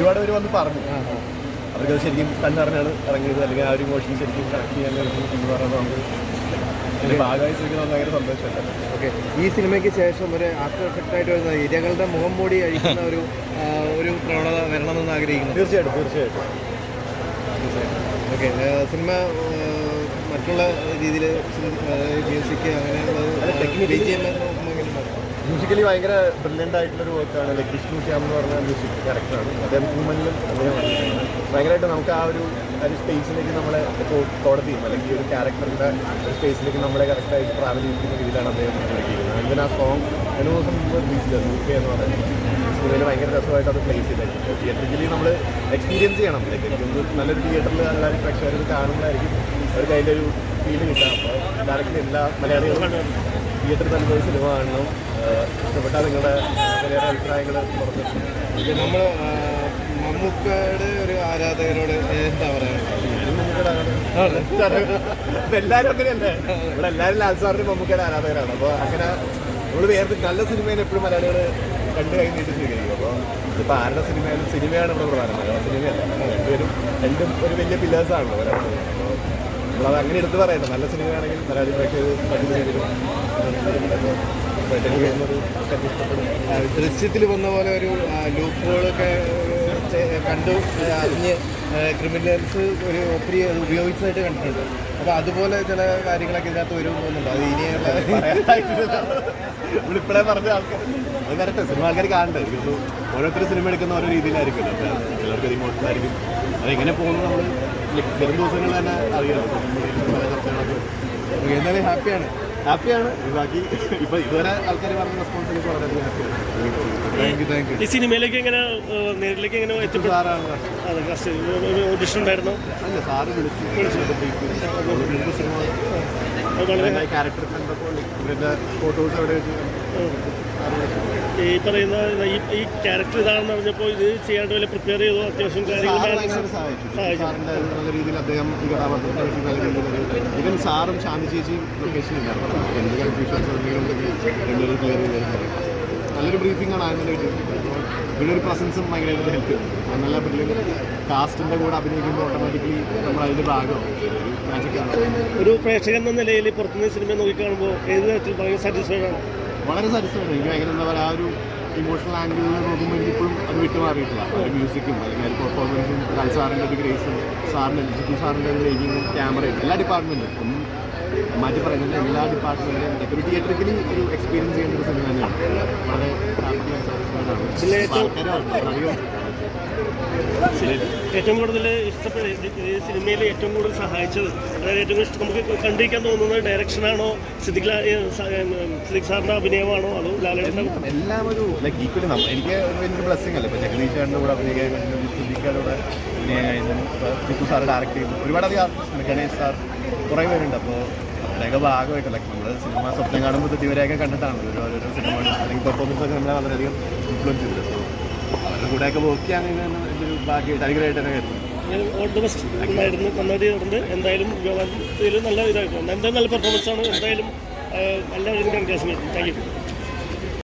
ഒരുപാട് പേര് വന്ന് പറഞ്ഞു. അവർക്ക് അത് ശരിക്കും കണ്ണറിഞ്ഞാണ് ഇറങ്ങിയത്. അല്ലെങ്കിൽ ആ ഒരു മോഷൻ ശരിക്കും കറക്റ്റ് ചെയ്യാൻ എന്ന് പറയുന്നത് നമുക്ക് അതിന്റെ ഭാഗമായി ശരിക്കും ഭയങ്കര സന്തോഷമല്ല? ഓക്കെ ഈ സിനിമയ്ക്ക് ശേഷം ഒരു ആഫ്റ്റർ എഫക്റ്റ് ആയിട്ട് വരുന്ന ഇരകളുടെ മുഖം മൂടി അഴിക്കുന്ന ഒരു ഒരു പ്രവണത വരണമെന്ന് ആഗ്രഹിക്കുന്നു. തീർച്ചയായിട്ടും തീർച്ചയായിട്ടും. ഓക്കെ സിനിമ മറ്റുള്ള രീതിയിൽ മ്യൂസിക് അങ്ങനെയുള്ള മ്യൂസിക്കലി ഭയങ്കര ബ്രില്യന്റ് ആയിട്ടുള്ള ഒരു വർക്കാണ് ലൈക്ക് വിഷ്ണു ശ്യാം എന്ന് പറഞ്ഞ മ്യൂസിക് ഡയറക്ടറാണ് അദ്ദേഹം ഹ്യൂമനിലും അദ്ദേഹം ഭയങ്കരമായിട്ട് നമുക്ക് ആ ഒരു ഒരു സ്പേസിലേക്ക് നമ്മളെ ഇപ്പോൾ കോടതിയും അല്ലെങ്കിൽ ഒരു ക്യാരക്ടറിന്റെ ഒരു സ്പേസിലേക്ക് നമ്മളെ കറക്റ്റായിട്ട് ട്രാവൽ ചെയ്യുന്ന രീതിയിലാണ് അദ്ദേഹം ഒരുക്കിയിരിക്കുന്നത് അതിന് ആ സോങ് രണ്ട് ദിവസം റിലീസ് ചെയ്തത് കെ എന്ന് പറയുന്നത് സിനിമയിൽ ഭയങ്കര രസമായിട്ട് അത് പ്ലേസ് ചെയ്തിട്ടുണ്ട് തിയേറ്ററിക്കലി നമ്മൾ എക്സ്പീരിയൻസ് ചെയ്യണം. ലൈക്ക് എനിക്കൊന്ന് നല്ലൊരു തിയേറ്ററിൽ എല്ലാവരും പ്രേക്ഷകർ കാണുന്നതായിരിക്കും. അവർക്ക് അതിന്റെ ഒരു ഫീൽ കിട്ടുക. അപ്പോൾ ഡയറക്റ്റ് എല്ലാ മലയാളികളും തിയേറ്ററിൽ തന്നെ പോയി സിനിമ കാണണം. ഇഷ്ടപ്പെട്ടാൽ നിങ്ങളുടെ വലിയ അഭിപ്രായങ്ങൾ പുറത്തു നമ്മൾ മമ്മൂക്കയുടെ ഒരു ആരാധകരോട് എന്താ പറയുക എല്ലാവരും അങ്ങനെയല്ലേ? ഇവിടെ എല്ലാവരും ലാൽ സാറിന് മമ്മൂക്കയുടെ ആരാധകരാണ്. അപ്പോൾ അങ്ങനെ നമ്മൾ വേറെ നല്ല സിനിമയിൽ എപ്പോഴും മലയാളികൾ കണ്ടു കൈ നീട്ടി സ്വീകരിക്കും അപ്പോൾ ഇപ്പോൾ ആരുടെ സിനിമയായാലും സിനിമയാണ് ഇവിടെ പ്രധാനം. മലയാള സിനിമയല്ല. രണ്ടുപേരും രണ്ടും ഒരു വലിയ പില്ലേഴ്സാണല്ലോ ഒരാൾ അപ്പോൾ നമ്മളത് അങ്ങനെ എടുത്ത് പറയണ്ട. നല്ല സിനിമയാണെങ്കിൽ മലയാളി പ്രേക്ഷകർ ആ, ദൃശ്യത്തിൽ വന്ന പോലെ ഒരു ലൂപ്പുകളൊക്കെ കണ്ടു. അറിഞ്ഞ് ക്രിമിനൽസ് ഒരു ഒത്തിരി ഉപയോഗിച്ചതായിട്ട് കണ്ടിട്ടുണ്ട്. അപ്പോൾ അതുപോലെ ചില കാര്യങ്ങളൊക്കെ ഇതിനകത്ത് വരുമ്പോൾ അത് ഇനിയുള്ള ഇവിളിപ്പോഴേ പറഞ്ഞ ആൾക്കാർ അത് കറക്റ്റ് സിനിമ ആൾക്കാർ കാണണ്ടേ. ഓരോരുത്തർ സിനിമ എടുക്കുന്ന ഓരോ രീതിയിലായിരിക്കും. ചിലർക്ക് ഒരു ഇമോഷണൽ ആയിരിക്കും. അതെങ്ങനെ പോകുന്നു നമ്മൾ വരും ദിവസങ്ങളിൽ തന്നെ അറിയാം എന്തായാലും ഹാപ്പിയാണ് ഹാപ്പിയാണ്. ബാക്കി ഇപ്പൊ ഇതുവരെ ആൾക്കാർ പറഞ്ഞ റെസ്പോൺസ് എനിക്ക് ഹാപ്പിയാണ്. ഈ സിനിമയിലേക്ക് എങ്ങനെ നേരിലേക്ക് ഓഡിഷൻ ഉണ്ടായിരുന്നു? അല്ല സാറ് വിളിച്ചു. സിനിമ. വളരെ ക്യാരക്ടർ ഫോട്ടോസ് അവിടെ വെച്ച് ഈ പറയുന്ന ഈ ക്യാരക്ടർ ഇതാണെന്ന് പറഞ്ഞപ്പോൾ ഇത് ചെയ്യാണ്ട് വല്ല പ്രിപ്പയർ ചെയ്തോ? അത്യാവശ്യം കാര്യങ്ങൾ രീതിയിൽ അദ്ദേഹം ഈ ഇവൻ സാറും ശാന്തി ചേച്ചിയും ലൊക്കേഷൻ ഉണ്ടായിരുന്നു അപ്പോൾ എന്ത് കൺഫ്യൂഷൻസ് എന്തെങ്കിലും ക്ലിയർ ചെയ്ത് നല്ലൊരു ബ്രീഫിംഗ് ആണ് ആദ്യം ഇവിടെ ഒരു പ്രസൻസും ഭയങ്കരമായിട്ട് ഹെൽപ്പ് ചെയ്യും നല്ല ബ്രില്യൻ കാസ്റ്റിന്റെ കൂടെ അഭിനയിക്കുമ്പോൾ ഓട്ടോമാറ്റിക്കലി നമ്മൾ അതിന്റെ ഭാഗം മാജിക്കാണ് ഒരു പ്രേക്ഷകൻ എന്ന നിലയിൽ പുറത്തുനിന്ന് സിനിമ നോക്കി കാണുമ്പോൾ ഏത് തരത്തിൽ ഭയങ്കര സാറ്റിസ്ഫൈഡ് ആണ്? വളരെ സാറ്റിസ്ഫൈഡ് എനിക്ക് ഭയങ്കര എന്താ പറയുക ആ ഒരു ഇമോഷണൽ ആംഗിളിൽ നോക്കുമ്പോൾ എനിക്കിപ്പോഴും അത് വിട്ടു മാറിയിട്ടില്ല. ആ ഒരു മ്യൂസിക്കും അല്ലെങ്കിൽ ഒരു പെർഫോമൻസും ലാൽ സാറിന്റെ ഒരു ഗ്രേസും സാറിന്റെ ജിത്തു സാറിന്റെ ഒരു മേക്കിങ്ങും ക്യാമറയും എല്ലാ ഡിപ്പാർട്ട്മെന്റും ഒന്നും മാറ്റി പറയുന്നില്ല. എല്ലാ ഡിപ്പാർട്ട്മെന്റിലും ഒരു തിയേറ്ററിക്കലി ഒരു എക്സ്പീരിയൻസ് ചെയ്യേണ്ട ഒരു സിനിമ തന്നെയാണ്. വളരെ ഹാപ്പി ആൻഡ് സാറ്റിസ്ഫൈഡ് ആണ് ആൾക്കാരും അധികം ഏറ്റവും കൂടുതൽ ഇഷ്ടപ്പെട്ട ഈ സിനിമയിൽ ഏറ്റവും കൂടുതൽ സഹായിച്ചത് അതായത് ഏറ്റവും കൂടുതൽ ഇഷ്ടം നമുക്ക് കണ്ടിരിക്കാൻ തോന്നുന്നത് ഡയറക്ഷനാണോ സിദ്ദിഖ് സിദ്ദിഖ് സാറിന്റെ അഭിനയമാണോ അതോ ലാലേട്ടന്റെ എല്ലാം ഒരു ലൈക്ക് ഈക്വലി എനിക്ക് ഒരു വലിയ ബ്ലെസ്സിങ് അല്ലേ? ഇപ്പോൾ ജഗദീഷ് ചേട്ടന്റെ കൂടെ അഭിനയിക്കാൻ കഴിഞ്ഞു അഭിനയം കഴിഞ്ഞു ടിപ്പു ഡയറക്റ്റ് ചെയ്തു. ഒരുപാട് അധികം artist ഗണേഷ് സാർ കുറേ പേരുണ്ട്. അപ്പോൾ അവരുടെയൊക്കെ ഭാഗമായിട്ട് ലൈക്ക് നമ്മൾ സിനിമ സ്വപ്നം കാണുമ്പോൾ ഇവരെയൊക്കെ കണ്ടിട്ടാണ്. ഓരോരോ സിനിമ അല്ലെങ്കിൽ പെർഫോമൻസ് ഒക്കെ നമ്മളെ വളരെയധികം ഇൻഫ്ലുവൻസ് ചെയ്തിട്ടുണ്ട്. അവരുടെ കൂടെയൊക്കെ വർക്ക് ചെയ്യാൻ ഒരു ഭാഗ്യമായിട്ട് അനുഗ്രഹമായിട്ട് തന്നെ കരുതുന്നു. എന്തായാലും നല്ല ഇതായിട്ടുണ്ട്. എന്തായാലും നല്ല പെർഫോമൻസ് ആണ്. എന്തായാലും നല്ല ഒരു കൺഗ്രാസ് താങ്ക് യു